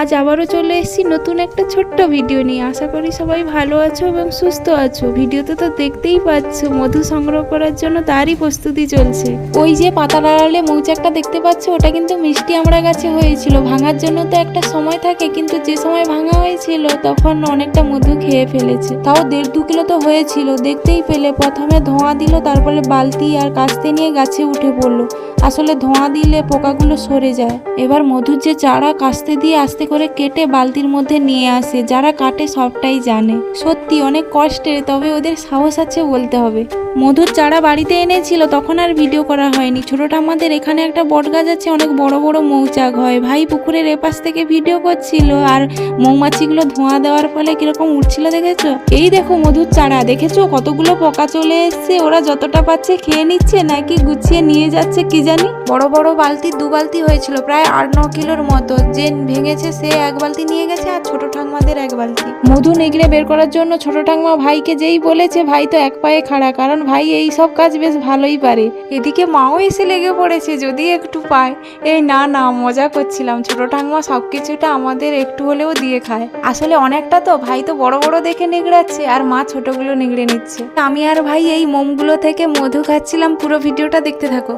আজ আবারও চলে এসেছি নতুন একটা ছোট্ট ভিডিও নিয়ে। আশা করি সবাই ভালো আছো এবং সুস্থ আছো। ভিডিওতে তো দেখতেই পাচ্ছ, মধু সংগ্রহ করার জন্য তারই প্রস্তুতি চলছে। ওই যে পাতা আড়ালে মৌচাকটা দেখতে পাচ্ছ, ওটা কিন্তু মিষ্টি আমরা গাছে হয়েছিল। ভাঙার জন্য তো একটা সময় থাকে, কিন্তু যে সময় ভাঙা হয়েছিল, তখন অনেকটা মধু খেয়ে ফেলেছে। তাও দেড় দু কিলো তো হয়েছিল, দেখতেই পেলে। প্রথমে ধোঁয়া দিল, তারপরে বালতি আর কাস্তে নিয়ে গাছে উঠে পড়ল। আসলে ধোঁয়া দিলে পোকাগুলো সরে যায়। এবার মধুর যে চারা কাস্তে দিয়ে আস্তে করে কেটে বালতির মধ্যে নিয়ে আসে। যারা কাটে সবটাই জানে। সত্যি, অনেক কষ্টের তবে ওদের সাহস আছে বলতে হবে। মধুর চারা বাড়িতে এনেছিল, তখন আর ভিডিও করা হয়নি। ছোটটা আমাদের এখানে একটা বট গাছ আছে, অনেক বড় বড় মৌচাক হয়। ভাই পুকুরের এপাশ থেকে ভিডিও করছিল, আর মৌমাছিগুলো ধোঁয়া দেওয়ার ফলে কীরকম উঠছিল দেখেছ? এই দেখো মধুর চারা, দেখেছ? কতগুলো পোকা চলে এসছে। ওরা যতটা পাচ্ছে খেয়ে নিচ্ছে, নাকি গুছিয়ে নিয়ে যাচ্ছে, কি জানি? বড় বড় বালতি, দু বালতি হয়েছিল, প্রায় আট, ন কিলোর মতো। যে ভেঙেছে সে এক বালতি নিয়ে গেছে আর ছোট ঠাংমাদের এক বালতি। মধু নেগড়ে বের করার জন্য ছোট ঠাংমা ভাইকে যেই বলেছে, ভাই তো এক পায়ে খাড়া, কারণ ভাই এই সব কাজ বেশ ভালোই পারে। এদিকে মাও এসে লেগে পড়েছে, যদি একটু পায়। এই না না, মজা করছিলাম। ছোট ঠাংমা সব কিছুটা আমাদের একটু হলেও দিয়ে খায়। আসলে অনেকটা তো, ভাই তো বড় বড় দেখে নিগড়াচ্ছে, আর মা ছোটগুলো নিগড়ে নিচ্ছে। আমি আর ভাই এই মোমগুলো থেকে মধু খাচ্ছিলাম, পুরো ভিডিওটা দেখতে থাকো।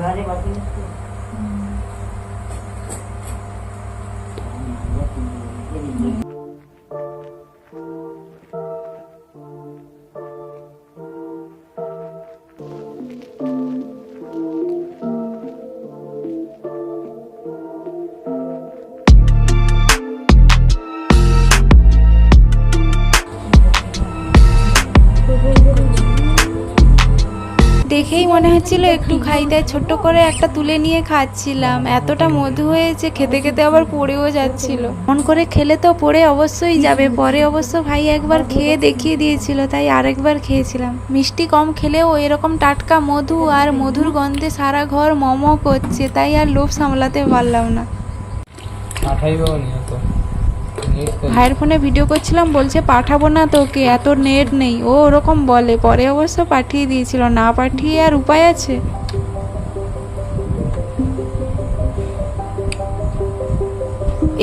られません。দেখেই মনে হচ্ছিল একটু খাই তাই ছোট্ট করে একটা তুলে নিয়ে খাচ্ছিলাম। এতটা মধু হয়েছে, খেতে খেতে আবার পড়েও যাচ্ছিল। মন করে খেলে তো পড়ে অবশ্যই যাবে। পরে অবশ্য ভাই একবার খেয়ে দেখিয়ে দিয়েছিল, তাই আরেকবার খেয়েছিলাম। মিষ্টি কম খেলেও এরকম টাটকা মধু আর মধুর গন্ধে সারা ঘর মম করছে, তাই আর লোভ সামলাতে পারলাম না। নিহত ভাইয়ের ফোনে ভিডিও করছিলাম, বলছে পাঠাবো না তোকে, এত নেট নেই। ও ওরকম বলে, পরে অবশ্য পাঠিয়ে দিয়েছিল, না পাঠিয়ে আর উপায় আছে?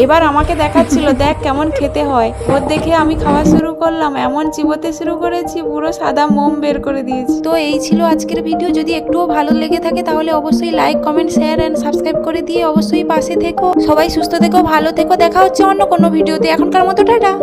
এবার আমাকে দেখাচ্ছিল, দেখ কেমন খেতে হয়। ওর দেখে আমি খাওয়া শুরু করলাম। এমন চিবোতে শুরু করেছি, পুরো সাদা মোম বের করে দিয়েছি। তো এই ছিল আজকের ভিডিও। যদি একটুও ভালো লেগে থাকে তাহলে অবশ্যই like comment share and subscribe করে দিয়ে অবশ্যই পাশে থেকো। সবাই সুস্থ থেকো, ভালো থেকো। দেখা হচ্ছে অন্য কোনো ভিডিওতে। এখনকার মতো টাটা।